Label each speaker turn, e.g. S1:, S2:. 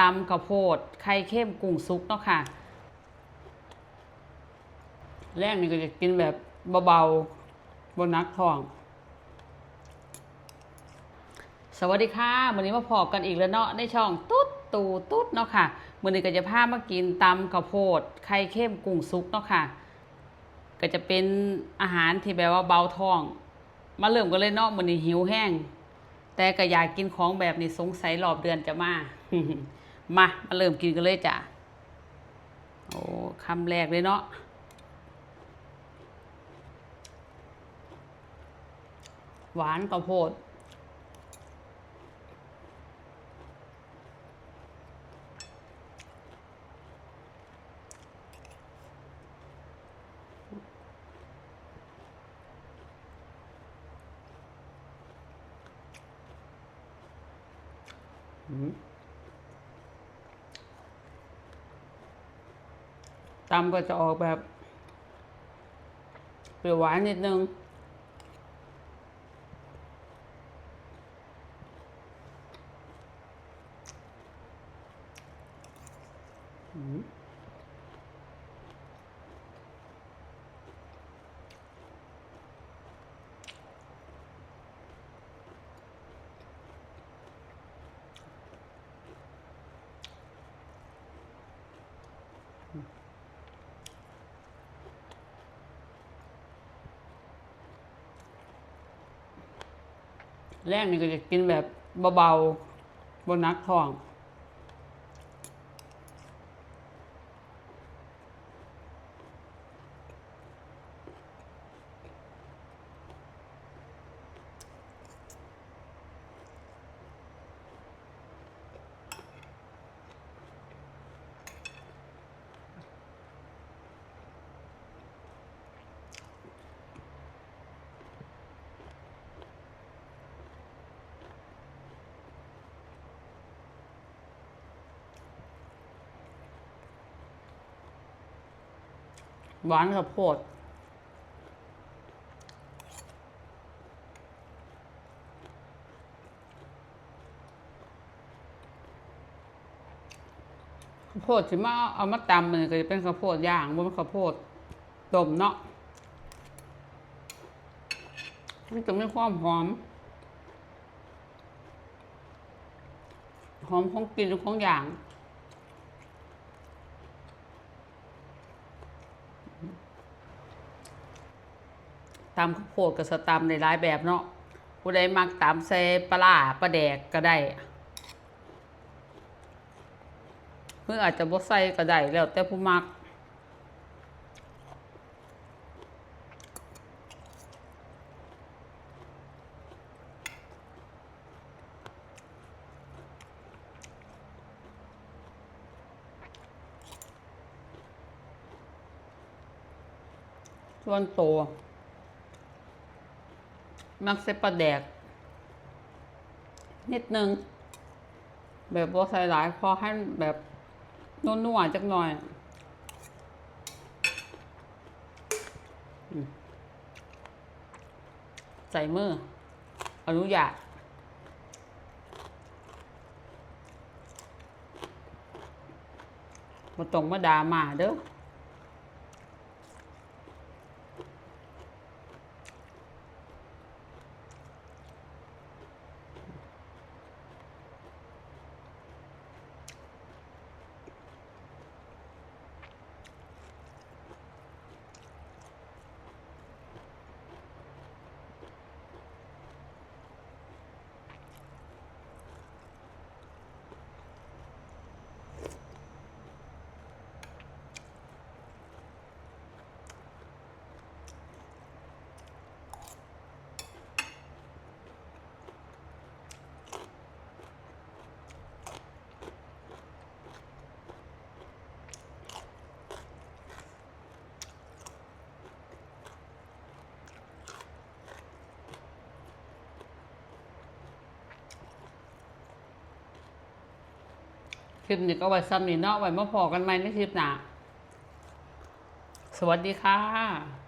S1: ตำข้าวโพดไข่เข้มกุ้งซุปเนาะค่ะ แรกนี่ก็จะกินแบบเบาๆบนนักท้อง สวัสดีค่ะวันนี้มาพอกันอีกแล้วเนาะในช่องตุ๊ดตูตุ๊ดเนาะค่ะวันนี้ก็จะพามากินตำข้าวโพดไข่เข้มกุ้งซุปเนาะค่ะ ก็จะเป็นอาหารที่แบบว่าเบาท้อง มาเริ่มกันเลยเนาะวันนี้หิวแห้งแต่ก็อยากกินของแบบนี้สงสัยรอบเดือนจะมา มามาเริ่มกินกันเลยจ้ะโอ้คำแรกเลยเนาะหวานข้าวโพด ตำก็จะออกแบบเปรี้ยวหวานนิดนึง แรกนี่ก็จะกินแบบเบาๆบนนักท้อง หวานกับโพดข้าวโพดที่มาเอามาตำมันก็จะเป็นข้าวโพดย่างบนข้าวโพดต้มเนาะมันจะมีความหอม หอมของกลิ่นของอย่าง ตำข้าวโพดกับสตำในหลายแบบเนาะผู้ใดมักตำใส่ปลาปลาแดกก็ได้เพื่ออาจจะบ่ใส่ก็ได้แล้วแต่ผู้มักส่วนตัว มักใส่ปลาแดก นิดนึง แบบว่าใส่หลายพอให้แบบนัวๆจักหน่อยใส่มือ อนุญาตมาตรงมาดามาเด้อ ลิปนี้ก็ไว้ซ้ำนี่เนาะไว้มาพอกันใหม่ในคลิปหน้าสวัสดีค่ะ